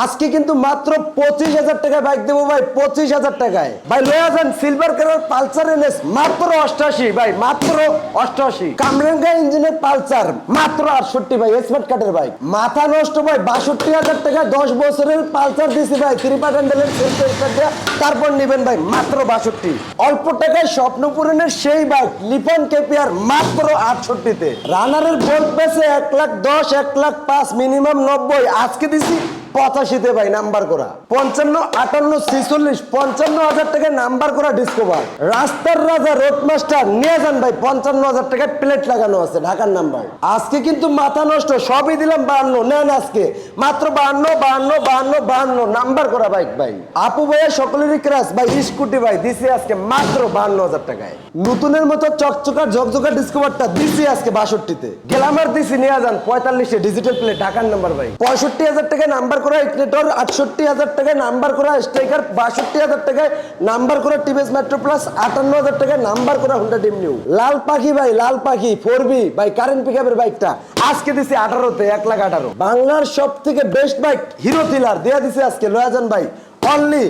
আজকে কিন্তু মাত্র পঁচিশ হাজার টাকায় বাইক দেবো ভাই, পঁচিশ হাজার টাকায়। ভাই, লয়া সিলভার কালার পালসার এনএস মাত্র অষ্টাশি ভাই, মাত্র অষ্টাশি কামরাঙ্গা ইঞ্জিনের পালসার, মাত্র আটষট্টি, ভাই স্মার্ট কার্ডের বাইক মাথা নষ্ট, ভাই, বাষট্টি হাজার টাকায় দশ বছরের পালসার দিছি, ভাই ত্রিপাট হ্যান্ডেলের তারপর নেবেন, ভাই, মাত্র বাষট্টি। অল্প টাকায় স্বপ্ন পূরণের সেই বাইক লিপন কেপিয়ার মাত্র আটষট্টিতে। রানারের বোল্ট পেছে এক লাখ দশ, এক লাখ পাঁচ মিনিমাম নব্বই। আজকে দিছি পঁচাশিতে ভাই, নাম্বার করা। পঞ্চান্ন, আটান্ন, ছিচল্লিশ, পঞ্চান্ন হাজার টাকায় নাম্বার করা ডিসকভার রাস্তার রাজা রোড মাস্টার নিয়ে যান ভাই, পঞ্চান্ন হাজার টাকায় প্লেট লাগানো আছে, ঢাকার নাম্বার। আজকে কিন্তু মাথা নষ্ট, সবই দিলাম বাহান্ন, নেন আজকে। মাত্র বাহান্ন বাহান্ন বাহান্ন বাহান্ন, নাম্বার করা বাইক ভাই। আপু ভাইয়া সকলেরই ক্রাস ভাই, স্কুটি ভাই, দিছি আজকে মাত্র বাহান্ন হাজার টাকায়। নতুনের মতো চকচকা, ঝকঝকা ডিসকভারটা দিছি আজকে বাষট্টিতে। গেলামার দিছি, নিয়ে যান, পঁয়তাল্লিশে ডিজিটাল প্লেট ঢাকার নাম্বার ভাই। পঁয়ষট্টি হাজার টাকায় নাম্বার করা আটষট্টি হাজার টাকায় নাম্বার করা স্ট্রাইকার বাষট্টি হাজার টাকায় নাম্বার করা টিভিএস মেট্রো প্লাস আটান্ন হাজার টাকায় নাম্বার করা নিউ লাল পাখি ভাই, লাল পাখি ফোর বি কারেন্ট পিকআপের বাইকটা আজকে দিছি আঠারোতে, এক লাখ আঠারো। বাংলার সব থেকে বেস্ট বাইক হিরো থিলার দেয়া দিছে আজকে লয়াজান ভাই। অনলি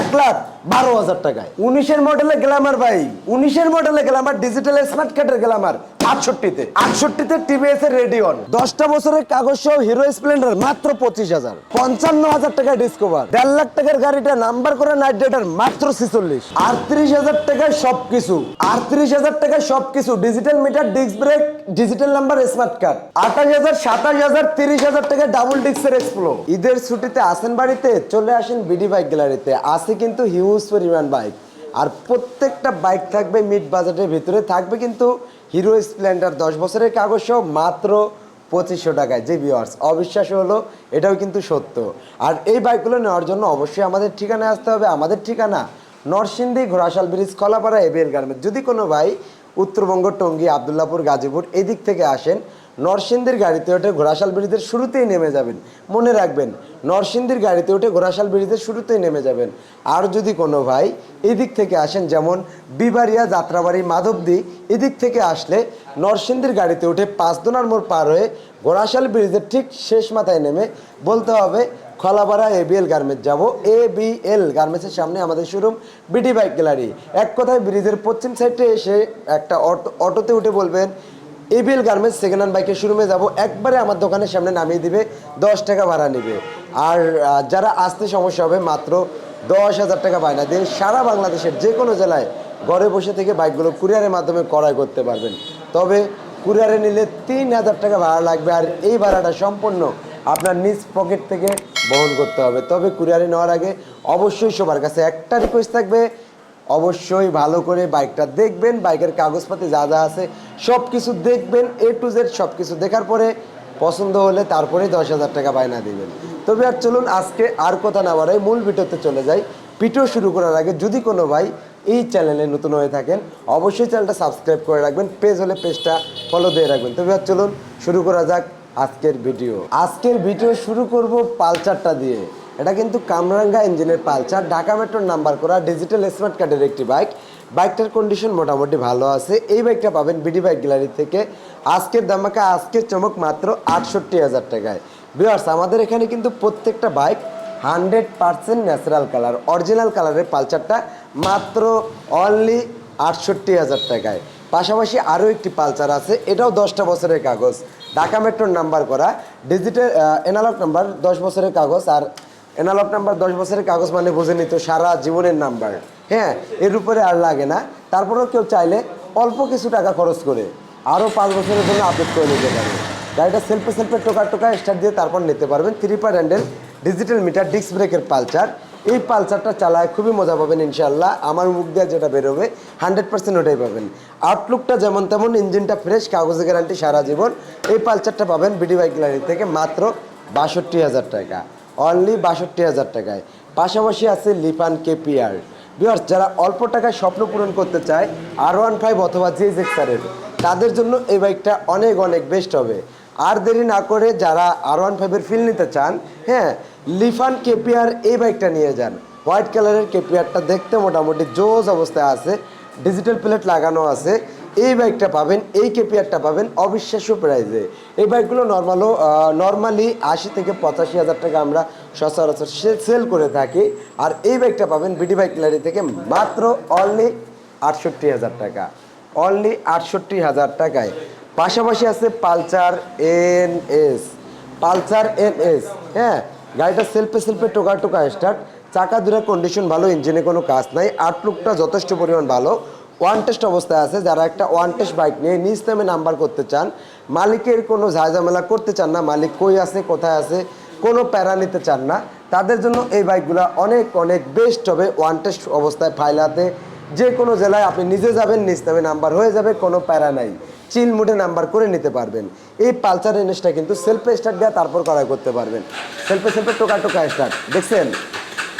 এক লাখ বারো হাজার টাকায়। উনিশের মডেলে গ্ল্যামার ভাই, উনিশের মডেলে গ্ল্যামার ডিজিটাল স্মার্ট কার্ডের গ্ল্যামার আটষট্টিতে। আটষট্টিতে টিভিএস এর রেডিয়ন দশটা বছরের কাগজ সহ হিরো স্প্লেন্ডার মাত্র পঁচিশ হাজার। পঞ্চান্ন হাজার টাকায় ডিসকভার দেড় লাখ টাকার গাড়িটা নাম্বার করে নাইট ডেটার মাত্র ছিচল্লিশ। আটত্রিশ হাজার টাকায় সবকিছু। আটত্রিশ হাজার টাকায় সবকিছু। Digital meter disc brake digital number smart card আঠাশ হাজার, সাতাশ হাজার, তিরিশ হাজার টাকায় ডাবল ডিস্কের এক্সপ্লো ঈদের ছুটিতে আসেন বাড়িতে, চলে আসেন বিডি বাইক গ্যালারিতে আছে কিন্তু হিউজ পরিমাণ বাইক আর প্রত্যেকটা বাইক থাকবে মিড বাজেটের ভিতরে। থাকবে কিন্তু হিরো স্প্লেন্ডার দশ বছরের কাগজ সহ মাত্র পঁচিশশো টাকায়। যে ভিওয়ার্স অবিশ্বাস হলো, এটাও কিন্তু সত্য। আর এই বাইকগুলো নেওয়ার জন্য অবশ্যই আমাদের ঠিকানায় আসতে হবে। আমাদের ঠিকানা Narsingdi Ghorashal bridge, Kalapara, ABL garment. যদি কোনো ভাই উত্তরবঙ্গ, টঙ্গী, আবদুল্লাপুর, গাজীপুর এই দিক থেকে আসেন নরসিংদীর গাড়িতে ওঠে ঘোড়াশাল ব্রিজের শুরুতেই নেমে যাবেন। মনে রাখবেন, নরসিংদীর গাড়িতে উঠে ঘোড়াশাল ব্রিজের শুরুতেই নেমে যাবেন। আর যদি কোনো ভাই এদিক থেকে আসেন, যেমন বিবাড়িয়া, যাত্রাবাড়ি, মাধবদী, এদিক থেকে আসলে নরসিংদীর গাড়িতে উঠে পাঁচদোনার মোড় পার হয়ে ঘোড়াশাল ব্রিজের ঠিক শেষ মাথায় নেমে বলতে হবে, খলাপাড়া এবিএল গার্মেন্টস যাব। এ বি এল গার্মেন্টসের সামনে আমাদের শোরুম বিডি বাইক গ্যালারি এক কথায় ব্রিজের পশ্চিম সাইডে এসে একটা অটো অটোতে উঠে বলবেন এবিএল গার্মেন্টস সেকেন্ড হ্যান্ড বাইকের শোরুমে যাব। একবারে আমার দোকানের সামনে নামিয়ে দিবে, দশ টাকা ভাড়া নেবে। আর যারা আসতে সমস্যা হবে, মাত্র দশ হাজার টাকা বায়না দিয়ে সারা বাংলাদেশের যে কোনো জেলায় ঘরে বসে থেকে বাইকগুলো কুরিয়ারের মাধ্যমে ক্রয় করতে পারবেন। তবে কুরিয়ারে নিলে তিন হাজার টাকা ভাড়া লাগবে আর এই ভাড়াটা সম্পূর্ণ আপনার নিজ পকেট থেকে বহন করতে হবে। তবে কুরিয়ারে নেওয়ার আগে অবশ্যই সবার কাছে একটা রিকোয়েস্ট থাকবে অবশ্যই ভালো করে বাইকটা দেখবেন, বাইকের কাগজপাতি যা যা আছে সব কিছু দেখবেন এ টু জেড সব কিছু দেখার পরে পছন্দ হলে তারপরেই দশ হাজার টাকা বায়না দিবেন। তবে আর চলুন আজকে আর কথা না বাড়াই, মূল ভিডিওতে চলে যাই। ভিডিও শুরু করার আগে যদি কোনো ভাই এই চ্যানেলে নতুন হয়ে থাকেন, অবশ্যই চ্যানেলটা সাবস্ক্রাইব করে রাখবেন, পেজ হলে পেজটা ফলো দিয়ে রাখবেন। তবে আর চলুন শুরু করা যাক আজকের ভিডিও। আজকের ভিডিও শুরু করব পালচারটা দিয়ে। এটা কিন্তু কামরাঙ্গা ইঞ্জিনের পালচার ঢাকা মেট্রোর নাম্বার করা ডিজিটাল স্মার্ট কার্ডের একটি বাইক বাইকটার কন্ডিশন মোটামুটি ভালো আছে। এই বাইকটা পাবেন বিডি বাইক গ্যালারি থেকে। আজকের দামাকা আজকের চমক মাত্র আটষট্টি হাজার টাকায়। বিয়ার্স আমাদের এখানে কিন্তু প্রত্যেকটা bike hundred percent natural colour original কালারের পালচারটা মাত্র অনলি আটষট্টি হাজার টাকায়। পাশাপাশি আরও একটি পালচার আছে, এটাও দশটা বছরের কাগজ। ঢাকা মেট্রোর নাম্বার করা ডিজিটাল এনালগ নাম্বার দশ বছরের কাগজ আর এনালগ নাম্বার দশ বছরের কাগজ মানে বুঝে নিত সারা জীবনের নাম্বার হ্যাঁ এর উপরে আর লাগে না। তারপরেও কেউ চাইলে অল্প কিছু টাকা খরচ করে আরও পাঁচ বছরের জন্য আপডেট করে নিতে পারবে গাড়িটা সেলফে সেলফে টোকা টোকা স্টার্ট দিয়ে তারপর নিতে পারবেন। থ্রি পার হ্যান্ডেল ডিজিটাল মিটার ডিস্ক ব্রেকের পালচার এই পালচারটা চালায় খুবই মজা পাবেন ইনশাল্লাহ আমার মুখ দিয়ে যেটা বেরোবে হান্ড্রেড পার্সেন্ট ওটাই পাবেন। আউটলুকটা যেমন তেমন, ইঞ্জিনটা ফ্রেশ কাগজে গ্যারান্টি সারা জীবন। এই পালচারটা পাবেন বিডি বাইক গ্যালারি থেকে মাত্র বাষট্টি হাজার টাকা। অনলি বাষট্টি হাজার টাকায়। পাশাপাশি আছে লিফান কেপিআর। বিয়ার্স যারা অল্প টাকায় স্বপ্ন পূরণ করতে চায় আর ওয়ান ফাইভ অথবা জে জেক্সারের তাদের জন্য এই বাইকটা অনেক অনেক বেস্ট হবে। আর দেরি না করে যারা আর ওয়ান ফাইভের ফিল নিতে চান হ্যাঁ লিফান কেপিআর এই বাইকটা নিয়ে যান। হোয়াইট কালারের কেপিআরটা দেখতে মোটামুটি জোজ অবস্থায় আছে। ডিজিটাল প্লেট লাগানো আছে। এই বাইকটা পাবেন, এই কেপিআরটা পাবেন অবিশ্বাস্য প্রাইজে এই বাইকগুলো নর্মালও নর্মালি আশি থেকে পঁচাশি হাজার টাকা আমরা সচরাচর সেল করে থাকি। আর এই বাইকটা পাবেন বিডি বাইক গ্যালারি থেকে মাত্র অনলি আটষট্টি হাজার টাকা। অনলি আটষট্টি হাজার টাকায়। পাশাপাশি আছে Pulsar N S. Pulsar N S হ্যাঁ গাড়িটা সেলফে সেলফে টোকা টোকা স্টার্ট চাকা দুটার কন্ডিশন ভালো ইঞ্জিনে কোনো কাজ নাই। আউটলুকটা যথেষ্ট পরিমাণ ভালো। ওয়ান টেস্ট অবস্থায় আছে, যারা একটা ওয়ান টেস্ট বাইক নিয়ে নিজ নামে নাম্বার করতে চান, মালিকের কোনো ঝাঁঝামেলা করতে চান না, মালিক কই আছে, কোথায় আছে, কোনো প্যারা নিতে চান না, তাদের জন্য এই বাইকগুলো অনেক অনেক বেস্ট হবে ওয়ান টেস্ট অবস্থায় ফাইলাতে। যে কোনো জেলায় আপনি নিজে যাবেন, নিজ নামে নাম্বার হয়ে যাবে, কোনো প্যারা নাই। চিল মুডে নাম্বার করে নিতে পারবেন। এই পালসার এনএসটা কিন্তু সেলফে স্টার্ট দেওয়া তারপর করাই করতে পারবেন। সেলফে সেলফে টোকা টোকা স্টার্ট দেখছেন?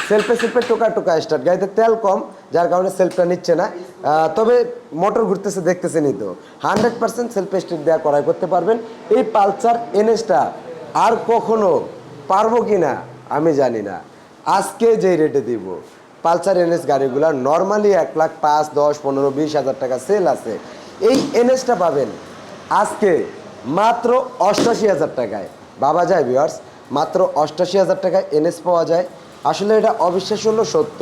সেলফে সেলফে টোকা টোকা স্টার্ট গাড়িতে তেল কম, যার কারণে সেলফটা নিচ্ছে না। তবে মোটর ঘুরতেছে, দেখতেছেনই তো। হান্ড্রেড পার্সেন্ট সেলফে স্টার্ট দেওয়া করাই করতে পারবেন। এই পালসার এনএসটা আর কখনো পারব কি না আমি জানি না। আজকে যেই রেটে দিব, পালসার এনএস গাড়িগুলো নর্মালি এক লাখ পাঁচ, দশ, পনেরো, বিশ হাজার টাকা সেল আছে। এই এনএসটা পাবেন আজকে মাত্র অষ্টাশি হাজার টাকায়। বাবা যায় ভিওয়ার্স মাত্র অষ্টাশি হাজার টাকায় এনএস পাওয়া যায়। আসলে এটা অবিশ্বাস্য হলো সত্য।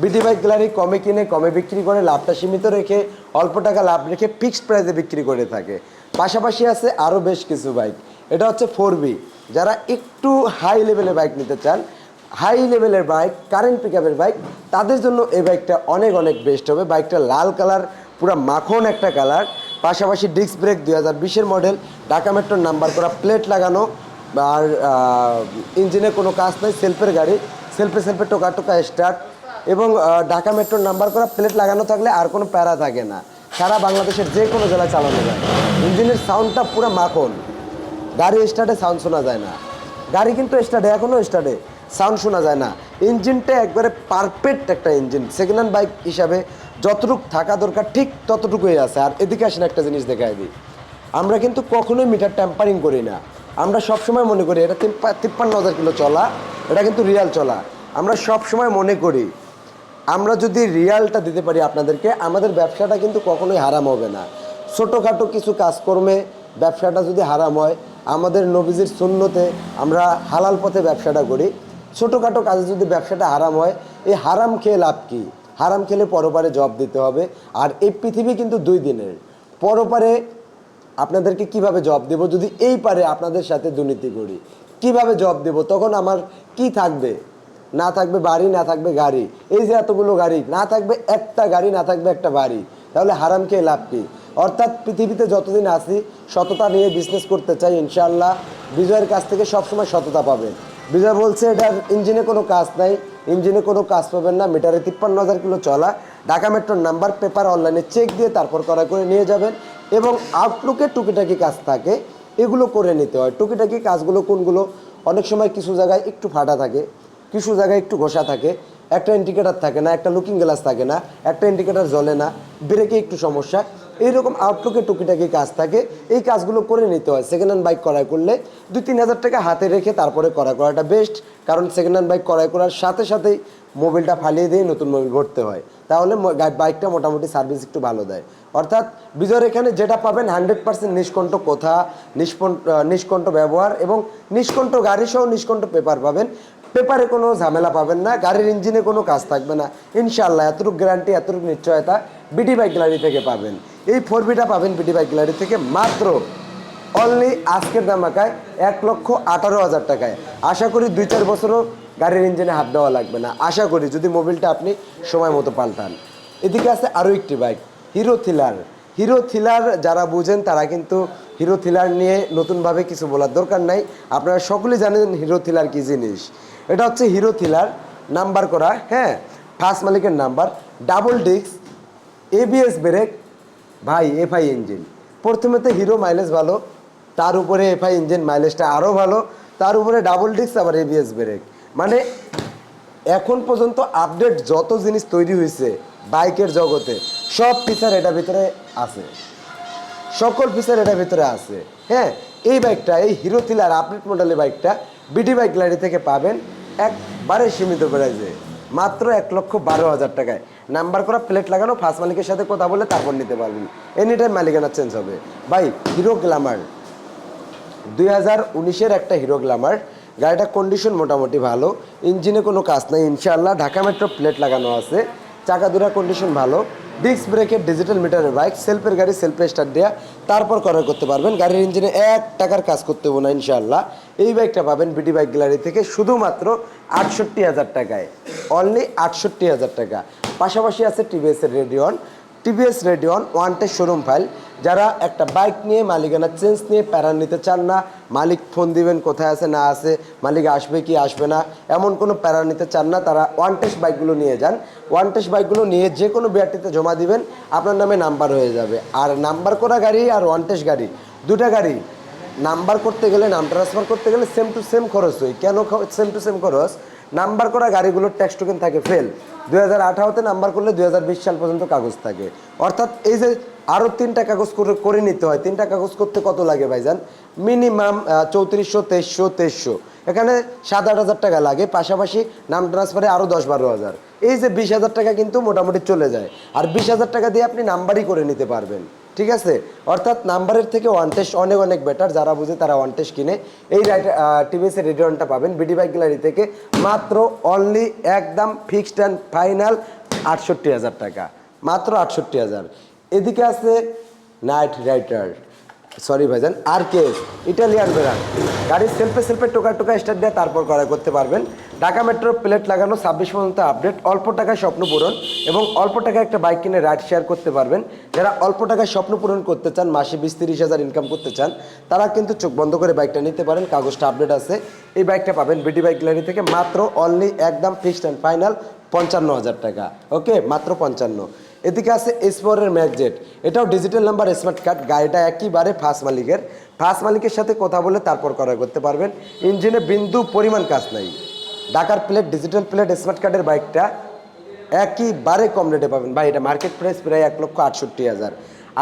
বিডি গ্যালারি কমে কিনে, কমে বিক্রি করে লাভটা সীমিত রেখে অল্প টাকা লাভ রেখে ফিক্সড প্রাইসে বিক্রি করে থাকে। পাশাপাশি আছে আরও বেশ কিছু বাইক এটা হচ্ছে ফোর বি যারা একটু হাই লেভেলের বাইক নিতে চান হাই লেভেলের বাইক কারেন্ট পিকআপের বাইক তাদের জন্য এই বাইকটা অনেক অনেক বেস্ট হবে। বাইকটা লাল কালার পুরো মাখন একটা কালার পাশাপাশি ডিস্ক ব্রেক দুই হাজার বিশের মডেল ঢাকা মেট্রোর নাম্বার করা প্লেট লাগানো। আর ইঞ্জিনে কোনো কাজ নাই সেলফের গাড়ি। সেলফে সেলফে টোকা টোকা স্টার্ট এবং ঢাকা মেট্রোর নাম্বার করা প্লেট লাগানো থাকলে আর কোনো প্যারা থাকে না। সারা বাংলাদেশের যে কোনো জেলায় চালানো যায়। ইঞ্জিনের সাউন্ডটা পুরো মাখন। গাড়ি স্টার্টে সাউন্ড শোনা যায় না। গাড়ি কিন্তু স্টার্টে এখনও স্টার্টে সাউন্ড শোনা যায় না। ইঞ্জিনটা একবারে পারফেক্ট একটা ইঞ্জিন সেকেন্ড হ্যান্ড বাইক হিসাবে যতটুকু থাকা দরকার, ঠিক ততটুকুই আছে। আর এদিকে আসেন একটা জিনিস দেখাই দিই। আমরা কিন্তু কখনোই মিটার ট্যাম্পারিং করি না। আমরা সবসময় মনে করি, এটা তিপ্পা- তিপ্পান্ন হাজার কিলো চলা, এটা কিন্তু রিয়াল চলা। আমরা সবসময় মনে করি, আমরা যদি রিয়ালটা দিতে পারি আপনাদেরকে, আমাদের ব্যবসাটা কিন্তু কখনোই হারাম হবে না। ছোটোখাটো কিছু কাজকর্মে ব্যবসাটা যদি হারাম হয়, আমাদের নবীজির শূন্যতে আমরা হালাল পথে ব্যবসাটা করি। ছোটোখাটো কাজে যদি ব্যবসাটা হারাম হয়, এই হারাম খেয়ে লাভ কি? হারাম খেলে পরপারে জব দিতে হবে। আর এই পৃথিবী কিন্তু দুই দিনের। পরপারে আপনাদেরকে কীভাবে জব দেব যদি এই পারে আপনাদের সাথে দুর্নীতি করি? কীভাবে জব দেব? তখন আমার কি থাকবে? না থাকবে বাড়ি, না থাকবে গাড়ি। এই যে এতগুলো গাড়ি, না থাকবে একটা গাড়ি, না থাকবে একটা বাড়ি। তাহলে হারাম খেয়ে লাভ কি? অর্থাৎ পৃথিবীতে যতদিন আসি সততা নিয়ে বিজনেস করতে চাই ইনশাআল্লাহ। বিজয়ের কাছ থেকে সবসময় সততা পাবেন। বিজয় বলছে, এটার ইঞ্জিনে কোনো কাজ নাই। ইঞ্জিনে কোনো কাজ পাবেন না। মিটারে তিপ্পান্ন হাজার কিলো চলা। ঢাকা মেট্রোর নাম্বার পেপার অনলাইনে চেক দিয়ে তারপর করা করে নিয়ে যাবেন। এবং আউটলুকে টুকিটাকি কাজ থাকে, এগুলো করে নিতে হয়। টুকিটাকি কাজগুলো কোনগুলো? অনেক সময় কিছু জায়গায় একটু ফাটা থাকে, কিছু জায়গায় একটু ঘষা থাকে একটা ইন্ডিকেটার থাকে না, একটা লুকিং গ্লাস থাকে না, একটা ইন্ডিকেটার জ্বলে না ব্রেকে একটু সমস্যা। এইরকম আউটলুকে টুকিটাকি কাজ থাকে। এই কাজগুলো করে নিতে হয়। সেকেন্ড হ্যান্ড বাইক করাই করলে দুই তিন হাজার টাকা হাতে রেখে তারপরে করা করাটা বেস্ট কারণ সেকেন্ড হ্যান্ড বাইক করাই করার সাথে সাথেই মোবিলটা ফালিয়ে দিয়ে নতুন মোবিল ভরতে হয়। তাহলে বাইকটা মোটামুটি সার্ভিস একটু ভালো দেয়। অর্থাৎ বিজয়ের এখানে যেটা পাবেন হান্ড্রেড পার্সেন্ট নিষ্কণ্ঠ কথা নিষ্কণ্ঠ ব্যবহার এবং নিষ্কণ্ঠ গাড়ি সহ নিষ্কণ্ঠ পেপার পাবেন। পেপারে কোনো ঝামেলা পাবেন না, গাড়ির ইঞ্জিনে কোনো কাজ থাকবে না। ইনশাল্লাহ এতটুকু গ্যারান্টি এতটুকু নিশ্চয়তা বিডি বাইক গ্যালারি থেকে পাবেন। এই ফোর বিটা পাবেন বিডি বাইক গ্যালারি থেকে মাত্র অনলি আজকের দামাকায় এক লক্ষ আঠারো হাজার টাকায়। আশা করি দুই চার বছরও গাড়ির ইঞ্জিনে হাত দেওয়া লাগবে না। আশা করি যদি মোবিলটা আপনি সময় মতো পাল্টান। এদিকে আছে আরও একটি bike Hero Thriller Hero Thriller যারা বুঝেন তারা কিন্তু হিরো থিলার নিয়ে নতুনভাবে কিছু বলার দরকার নাই। আপনারা সকলেই জানেন হিরো থিলার কী জিনিস। এটা হচ্ছে হিরো থিলার নাম্বার করা হ্যাঁ ফার্স্ট মালিকের number double disc ABS brake ভাই এফআই ইঞ্জিন প্রথমেতে হিরো মাইলেজ ভালো, তার উপরে এফআই ইঞ্জিন মাইলেজটা আরও ভালো, তার উপরে ডাবল ডিস্ক আবার এবিএস ব্রেক মানে এখন পর্যন্ত আপডেট যত জিনিস তৈরি হয়েছে বাইকের জগতে, সব ফিচার এটার ভিতরে আছে। সকল ফিচার এটার ভিতরে আছে। হ্যাঁ এই বাইকটা এই হিরো থিলার আপডেট মডেলের বাইকটা বিডি বাইক গ্যালারি থেকে পাবেন। একবারে সীমিত প্রাইজে মাত্র এক লক্ষ বারো হাজার টাকায়। নাম্বার করা প্লেট লাগানো ফার্স্ট মালিকের সাথে কথা বলে তারপর নিতে পারবেন এনি টাইম মালিকানা চেঞ্জ হবে। ভাই হিরো গ্ল্যামার দুই হাজার উনিশের একটা হিরো গ্ল্যামার গাড়িটা কন্ডিশন মোটামুটি ভালো। ইঞ্জিনে কোনো কাজ নাই। ইনশাআল্লাহ ঢাকা মেট্রো প্লেট লাগানো আছে। চাকা দুরা কন্ডিশন ভালো। ডিস্ক ব্রেকের ডিজিটাল মিটারের বাইক সেলফের গাড়ি সেলফে স্টার্ট দেওয়া তারপর ক্রয় করতে পারবেন। গাড়ির ইঞ্জিনে এক টাকার কাজ করতে হবে না, ইনশাআল্লাহ। এই বাইকটা পাবেন বিডি বাইক গ্যালারি থেকে শুধুমাত্র আটষট্টি হাজার টাকায়। অনলি আটষট্টি হাজার টাকা। পাশাপাশি আছে টিভিএসের Radeon TVS Radeon one test showroom file যারা একটা বাইক নিয়ে, মালিকানা চেঞ্জ নিয়ে প্যারা নিতে চান না, মালিক ফোন দিবেন কোথায় আছে, না আছে, মালিক আসবে কি, আসবে না, এমন কোনো প্যারা নিতে চান না, তারা ওয়ান বাইকগুলো নিয়ে যান। ওয়ান বাইকগুলো নিয়ে যে কোনো বিআরটিতে জমা দিবেন, আপনার নামে নাম্বার হয়ে যাবে। আর নাম্বার করা গাড়ি আর ওয়ান টেস্ট গাড়ি। দুটা গাড়ি। নাম্বার করতে গেলে, নাম ট্রান্সফার করতে গেলে সেম টু সেম খরচ হয়। কেন সেম টু সেম খরচ? নাম্বার করা গাড়িগুলোর ট্যাক্স টোকেন থাকে ফেল দুই হাজার নাম্বার করলে দুই হাজার বিশ সাল পর্যন্ত কাগজ থাকে। অর্থাৎ এই যে আরও তিনটা কাগজ করে করে নিতে হয়, তিনটা কাগজ করতে কত লাগে ভাইজান? মিনিমাম চৌত্রিশশো, তেইশশো তেইশশো। এখানে সাত আট হাজার টাকা লাগে, পাশাপাশি নাম ট্রান্সফারে আরও দশ বারো হাজার। এই যে বিশ হাজার টাকা কিন্তু মোটামুটি চলে যায়। আর বিশ হাজার টাকা দিয়ে আপনি নাম্বারই করে নিতে পারবেন। ঠিক আছে? অর্থাৎ নাম্বারের থেকে ওয়ান টেস্ট অনেক অনেক বেটার যারা বুঝে তারা ওয়ান টেস্ট কিনে। এই টিভিএসের রেডিওনটা পাবেন বিডি বাইক গ্যালারি থেকে, মাত্র অনলি একদম ফিক্সড অ্যান্ড ফাইনাল আটষট্টি হাজার টাকা। মাত্র আটষট্টি হাজার। এদিকে আছে নাইট রাইটার সরি ভাইজান আর কে ইটালিয়ান ব্র্যান্ড গাড়ির সেলফে সেলফে টোকা টোকা স্টার্ট দিয়ে তারপর করা করতে পারবেন। ঢাকা মেট্রো প্লেট লাগানো ছাব্বিশ পর্যন্ত আপডেট। অল্প টাকায় স্বপ্ন পূরণ এবং অল্প টাকায় একটা বাইক কিনে রাইড শেয়ার করতে পারবেন। যারা অল্প টাকায় স্বপ্ন পূরণ করতে চান, মাসে বিশ তিরিশ হাজার ইনকাম করতে চান, তারা কিন্তু চোখ বন্ধ করে বাইকটা নিতে পারেন। কাগজটা আপডেট আছে। এই বাইকটা পাবেন বিডি বাইক গ্যালারি থেকে মাত্র অনলি একদম ফিক্সড অ্যান্ড ফাইনাল পঞ্চান্ন হাজার টাকা। ওকে মাত্র পঞ্চান্ন। এদিকে আছে এসপোরের ম্যাকজেট এটাও ডিজিটাল নাম্বার স্মার্ট কার্ড গাড়িটা একইবারে ফার্স্ট মালিকের। ফার্স্ট মালিকের সাথে কথা বলে তারপর ক্রয় করতে পারবেন। ইঞ্জিনে বিন্দু পরিমাণ কাজ নাই। ঢাকার প্লেট ডিজিটাল প্লেট স্মার্ট কার্ডের বাইকটা একইবারে কম রেটে পাবেন। ভাই, এটা মার্কেট প্রাইস প্রায় এক লক্ষ আটষট্টি হাজার।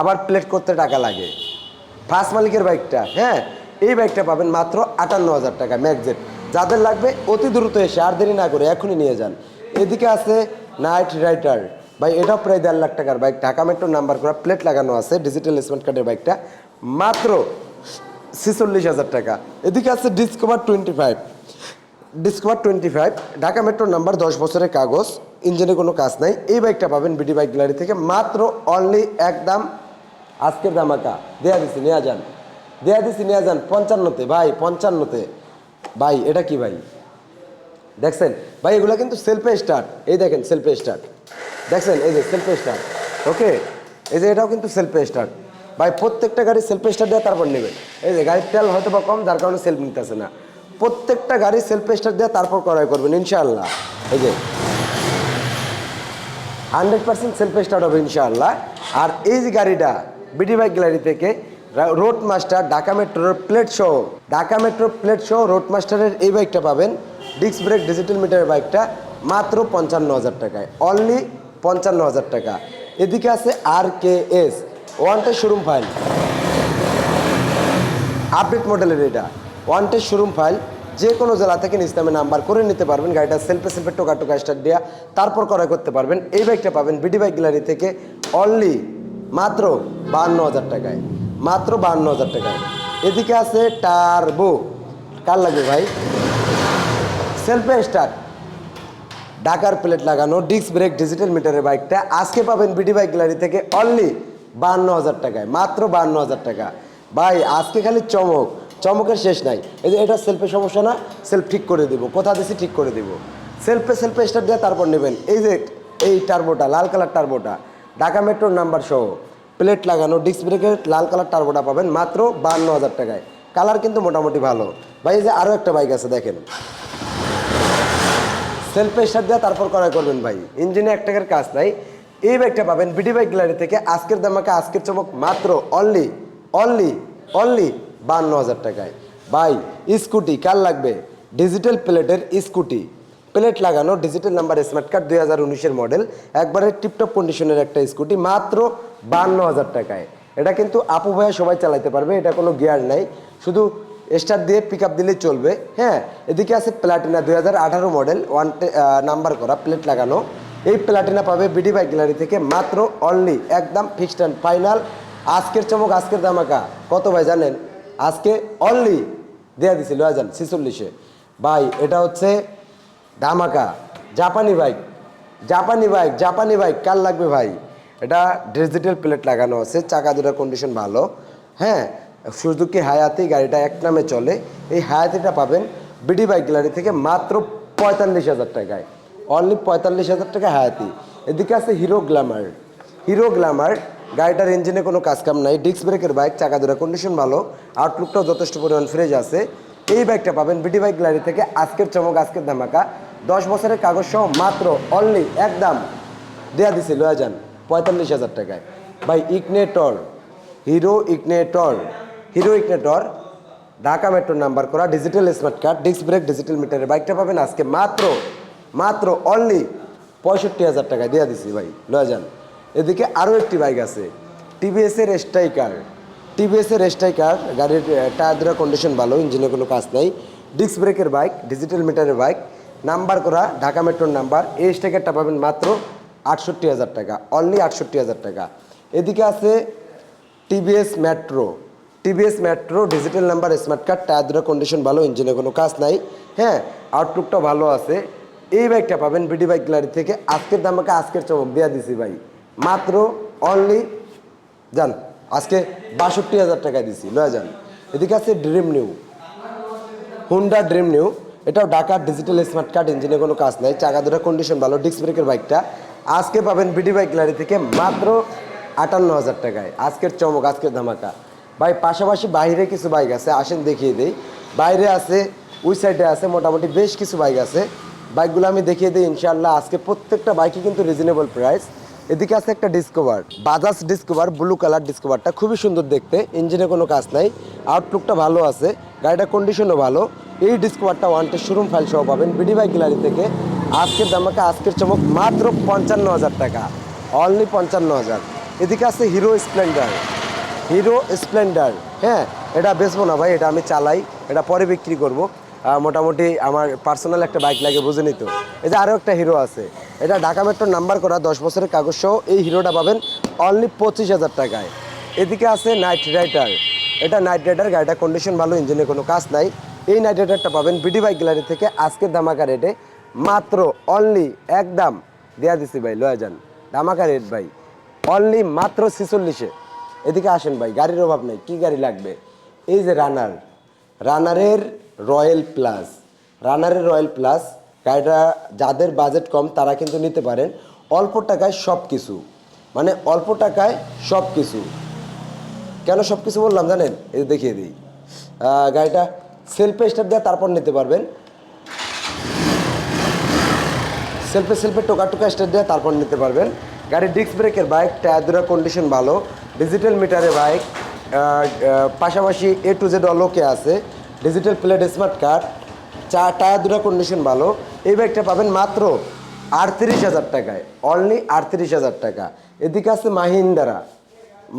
আবার প্লেট করতে টাকা লাগে। ফার্স্ট মালিকের বাইকটা হ্যাঁ? এই বাইকটা পাবেন মাত্র আটান্ন হাজার টাকা ম্যাকজেট যাদের লাগবে অতি দ্রুত এসে আর দেরি না করে এখনই নিয়ে যান। এদিকে আছে নাইট রাইডার ভাই, এটাও প্রায় দেড় লাখ টাকার বাইক। ঢাকা মেট্রো নাম্বার করা প্লেট লাগানো আছে ডিজিটাল স্মার্ট কার্ডের বাইকটা। মাত্র ছেচল্লিশ হাজার টাকা। এদিকে আছে Discover twenty five Discover twenty five Dhaka metro number দশ বছরের কাগজ ইঞ্জিনে কোনো কাজ নাই। এই বাইকটা পাবেন বিডি বাইক গ্যালারি থেকে। মাত্র অনলি একদম আজকের দামাকা দেয়া দিছি, নিয়ে যান। দেয়া দিছি, নিয়ে যান। পঞ্চান্নতে। ভাই পঞ্চান্নতে। ভাই, এটা কি ভাই? দেখছেন? ভাই, এগুলো কিন্তু সেলফে স্টার্ট এই দেখেন সেলফে স্টার্ট দেখছেন? এই যে সেলফে স্টার্ট ওকে? এই যে এটাও কিন্তু সেলফে স্টার্ট ভাই, প্রত্যেকটা গাড়ি সেলফে স্টার্ট দেওয়া তারপর নেবেন। এই যে গাড়ির তেল হয়তো বা কম, যার কারণে সেলফ নিতেছে না। প্রত্যেকটা গাড়ি সেলফে স্টার্ট দেওয়া তারপর ক্রয় করবেন, ইনশাআল্লাহ। এই যে হান্ড্রেড পার্সেন্ট সেলফ স্টার্ট হবে, ইনশাআল্লাহ। আর এই যে গাড়িটা বিডি বাইক গ্যালারি থেকে রোড মাস্টার ঢাকা মেট্রোর প্লেট সহ ঢাকা মেট্রো প্লেট সহ রোড মাস্টারের এই বাইকটা পাবেন। ডিস্ক ব্রেক ডিজিটাল মিটারের বাইকটা মাত্র পঞ্চান্ন হাজার টাকায়। অনলি পঞ্চান্ন হাজার টাকা। এদিকে আছে আর কে এস ওয়ানটা শোরুম ফাইল আপডেট মডেলের এটা। ওয়ান টেস্ট শোরুম ফাইল যে কোনো জেলা থেকে ইসলামে নাম্বার করে নিতে পারবেন। গাড়িটা সেলফে সেলফে টোকা টোকা স্টার্ট দেওয়া তারপর ক্রয় করতে পারবেন। এই বাইকটা পাবেন বিডি বাইক গ্যালারি থেকে অনলি মাত্র বাহান্ন হাজার টাকায়। মাত্র বাহান্ন হাজার টাকায়। এদিকে আছে টার্বো কার লাগবে ভাই? সেলফে স্টার্ট ঢাকার প্লেট লাগানো ডিস্ক ব্রেক ডিজিটাল মিটারের বাইকটা আজকে পাবেন বিডি বাইক গ্যালারি থেকে অনলি বান্ন হাজার টাকায়। মাত্র বান্ন হাজার টাকা। ভাই, আজকে খালি চমক। চমকের শেষ নাই। এই যে এটা সেলফের সমস্যা না সেলফ ঠিক করে দিব, কোথা দিছি, ঠিক করে দিব। সেলফে সেলফে স্টার্ট দিয়ে, তারপর নেবেন। এই যে এই টার্বোটা লাল কালার টার্বোটা ঢাকা মেট্রোর নাম্বার সহ প্লেট লাগানো ডিস্ক ব্রেকের লাল কালার টার্বোটা পাবেন মাত্র বান্ন হাজার টাকায়। কালার কিন্তু মোটামুটি ভালো। ভাই, এই যে আরও একটা বাইক আছে, দেখেন। সেলফ স্টার্ট দেওয়া তারপর ক্রয় করবেন ভাই। ইঞ্জিনে এক টাকার কাজ নাই। এই বাইকটা পাবেন বিডি বাইক গ্যালারি থেকে। আজকের দামাকে আজকের চমক মাত্র অনলি অনলি অনলি বান্ন হাজার টাকায়। ভাই, স্কুটি কার লাগবে? ডিজিটাল প্লেটের স্কুটি। প্লেট লাগানো ডিজিটাল নাম্বার স্মার্ট কার্ড দুই হাজার উনিশের মডেল একবারে টিপটপ কন্ডিশনের একটা স্কুটি, মাত্র বান্ন হাজার টাকায়। এটা কিন্তু আপু ভাইয়া সবাই চালাতে পারবে, এটা কোনো গিয়ার নাই। শুধু স্টার দিয়ে পিক আপ দিলেই চলবে হ্যাঁ? এদিকে আছে প্লাটিনা দুই হাজার আঠারো মডেল ওয়ান নাম্বার করা প্লেট লাগানো। এই প্লাটিনা পাবে বিডি বাইক গ্যালারি থেকে মাত্র অনলি একদম ফিক্সড অ্যান্ড ফাইনাল আজকের চমক, আজকের দামাকা কত ভাই জানেন? আজকে অনলি দেয়া দিছিল আজান ছিচল্লিশে। ভাই, এটা হচ্ছে ধামাকা। জাপানি বাইক জাপানি বাইক জাপানি বাইক কার লাগবে ভাই? এটা ডিজিটাল প্লেট লাগানো আছে, চাকা দুটার কন্ডিশন ভালো। হ্যাঁ সুজুকি হায়াতি গাড়িটা এক নামে চলে। এই হায়াতিটা পাবেন বিডি বাইক গ্যালারি থেকে মাত্র পঁয়তাল্লিশ হাজার টাকায়। অনলি পঁয়তাল্লিশ হাজার টাকা হায়াতি। এদিকে আছে হিরো গ্ল্যামার হিরো গ্ল্যামার গাড়িটার ইঞ্জিনে কোনো কাজকাম নাই ডিস্ক ব্রেকের বাইক চাকা দুটা কন্ডিশন ভালো আউটলুকটাও যথেষ্ট পরিমাণ ফ্রেশ আছে। এই বাইকটা পাবেন বিডি বাইক গ্যালারি থেকে, আজকের চমক, আজকের ধামাকা। দশ বছরের কাগজ সহ মাত্র অনলি একদম দেয়া দিছে, লয়া যান, পঁয়তাল্লিশ হাজার টাকায়। ভাই Ignitor Hero Ignitor Hero Ignitor Dhaka মেট্রোর নাম্বার করা digital smart card disc brake digital মিটারের বাইকটা পাবেন আজকে মাত্র মাত্র অনলি পঁয়ষট্টি হাজার টাকায় দেওয়া দিছি, ভাই, লয়া যান। এদিকে আরও একটি বাইক আছে। টিভিএসের স্ট্রাইকার টিভিএসের স্ট্রাইকার গাড়ির টায়ার দুটা কন্ডিশন ভালো ইঞ্জিনে কোনো কাজ নেই। ডিস্ক ব্রেকের বাইক ডিজিটাল মিটারের বাইক নাম্বার করা, ঢাকা মেট্রোর নাম্বার এই স্ট্রাইকারটা পাবেন মাত্র আটষট্টি হাজার টাকা। অনলি আটষট্টি হাজার টাকা। এদিকে আছে TVS metro TVS metro digital number smart card tyre দুটো কন্ডিশন ভালো ইঞ্জিনে কোনো কাজ নাই। হ্যাঁ আউটলুকটা ভালো আছে। এই বাইকটা পাবেন বিডি বাইক গ্যালারি থেকে। আজকের দামাকে আজকের চমক দেওয়া দিছি ভাই। মাত্র অনলি যান, আজকে বাষট্টি হাজার টাকা দিছি, লয়া যান। এদিকে আছে Dream new Honda Dream new এটাও ঢাকার ডিজিটাল স্মার্ট কার্ড ইঞ্জিনে কোনো কাজ নাই, চাকা দুটা কন্ডিশন ভালো ডিস্ক ব্রেকের বাইকটা আজকে পাবেন বিডি বাইক গ্যালারি থেকে মাত্র আটান্ন হাজার টাকায়। আজকের চমক, আজকের ধামাকা। ভাই, পাশাপাশি বাইরে কিছু বাইক আছে, আসেন দেখিয়ে দিই। বাইরে আছে, ওই সাইডে আছে, মোটামুটি বেশ কিছু বাইক আছে। বাইকগুলো আমি দেখিয়ে দিই ইনশাল্লাহ আজকে প্রত্যেকটা বাইকই কিন্তু রিজনেবল প্রাইস এদিকে আছে একটা Discover Bajaj Discover blue colour ডিসকভারটা খুবই সুন্দর দেখতে ইঞ্জিনে কোনো কাজ নাই। আউটলুকটা ভালো আছে, গাড়িটার কন্ডিশনও ভালো। এই ডিসকভারটা ওয়ানটের শোরুম ফাইল সহ পাবেন বিডি বাইক গ্যালারি থেকে। আজকের দামাকে আজকের চমক মাত্র পঞ্চান্ন হাজার টাকা। অনলি পঞ্চান্ন হাজার। এদিকে আছে হিরো স্প্লেন্ডার হিরো স্প্লেন্ডার হ্যাঁ এটা বেচবো না ভাই, এটা আমি চালাই, এটা পরে বিক্রি করব। মোটামুটি আমার পার্সোনাল একটা বাইক লাগে বুঝে নিত এই যে আরও একটা হিরো আছে। এটা ঢাকা মেট্রোর নাম্বার করা, দশ বছরের কাগজ সহ এই হিরোটা পাবেন অনলি পঁচিশ হাজার টাকায়। এদিকে আছে নাইট রাইডার এটা নাইট রাইডার গাড়িটা কন্ডিশন ভালো ইঞ্জিনে কোনো কাজ নাই। এই নাইট রাইডারটা পাবেন বিডি বাইক গ্যালারি থেকে, আজকের দামাকা রেটে মাত্র অনলি একদম দেয়া দিছি ভাই, লয়া যান। দামাকা রেট ভাই। অনলি মাত্র ছিচল্লিশে। এদিকে আসেন ভাই, গাড়ির অভাব নেই, কী গাড়ি লাগবে? এই যে রানার রানারের রয়্যাল প্লাস রানারের রয়্যাল প্লাস গাড়িটা যাদের বাজেট কম, তারা কিন্তু নিতে পারেন। অল্প টাকায় সব কিছু মানে অল্প টাকায় সব কিছু কেন সব কিছু বললাম জানেন? এই দেখিয়ে দিই। গাড়িটা সেলফে স্টার্ট দেওয়া তারপর নিতে পারবেন। সেলফে সেলফে টোকা টোকা স্টার্ট দেওয়া তারপর নিতে পারবেন। গাড়ির ডিস্ক ব্রেকের বাইক টায়ার দুটার কন্ডিশন ভালো। ডিজিটাল মিটারের বাইক পাশাপাশি এ টু জেড অলোকে আছে। ডিজিটাল প্লেট স্মার্ট কার্ড চা টায়ার দুটা কন্ডিশন ভালো। এই বাইকটা পাবেন মাত্র আটত্রিশ হাজার টাকায়। অনলি আটত্রিশ হাজার টাকা। এদিকে আছে মাহিন্দারা।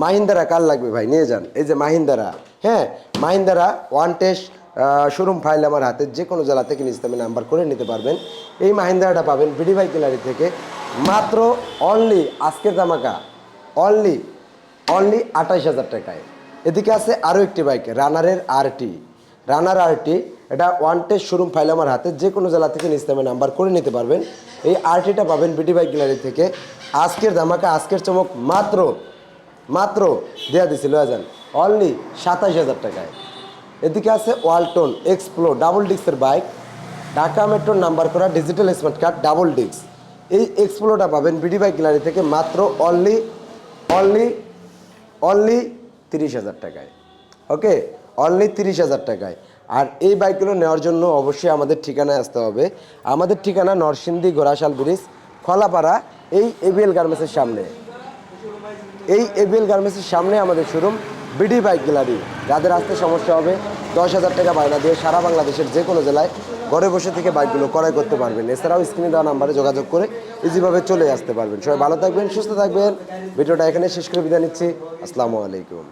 মাহিন্দারা কার লাগবে ভাই? নিয়ে যান। এই যে মাহিন্দারা। হ্যাঁ Mahindra one test showroom file আমার হাতে। যে কোনো জেলা থেকে নিচে আমি নাম্বার করে নিতে পারবেন। এই মাহিন্দারাটা পাবেন বিডি ভাই গ্যালারি থেকে। মাত্র অনলি আজকের দামাকা অনলি অনলি আঠাইশ হাজার টাকায়। এদিকে আছে আরও একটি বাইক রানারের আরটি রানার আরটি এটা ওয়ান টেস্ট শোরুম ফাইল আমার হাতে যে কোনো জেলা থেকে নিচে আমি নাম্বার করে নিতে পারবেন। এই আরটিটা পাবেন বিডি বাইক গ্যালারি থেকে। আজকের দামাকা আজকের চমক মাত্র মাত্র দেয়া দিছিল যান অনলি সাতাশ হাজার টাকায়। এদিকে আছে ওয়ালটন এক্সপ্লো ডাবল ডিস্কের বাইক ঢাকা মেট্রোর নাম্বার করা digital smart card double disc এই এক্সপ্লোটা পাবেন বিডি বাইক গ্যালারি থেকে মাত্র অনলি অনলি অনলি তিরিশ হাজার টাকায়। ওকে অনলি তিরিশ হাজার টাকায়। আর এই বাইকগুলো নেওয়ার জন্য অবশ্যই আমাদের ঠিকানায় আসতে হবে। আমাদের ঠিকানা নরসিংদী গোরাশাল ব্রিজ, খলাপাড়া, এই এবিএল গার্মেন্টসের সামনে। এই এবিএল গার্মেন্টসের সামনে আমাদের শোরুম বিডি বাইক গ্যালারি। যাদের আসতে সমস্যা হবে, দশ হাজার টাকা বায়না দিয়ে সারা বাংলাদেশের যে কোনো জেলায় ঘরে বসে থেকে বাইকগুলো ক্রয় করতে পারবেন। এছাড়াও স্ক্রিনে দেওয়া নাম্বারে যোগাযোগ করে ইজিভাবে চলে আসতে পারবেন। সবাই ভালো থাকবেন, সুস্থ থাকবেন। ভিডিওটা এখানে শেষ করে বিদায় নিচ্ছি। আসসালামু আলাইকুম।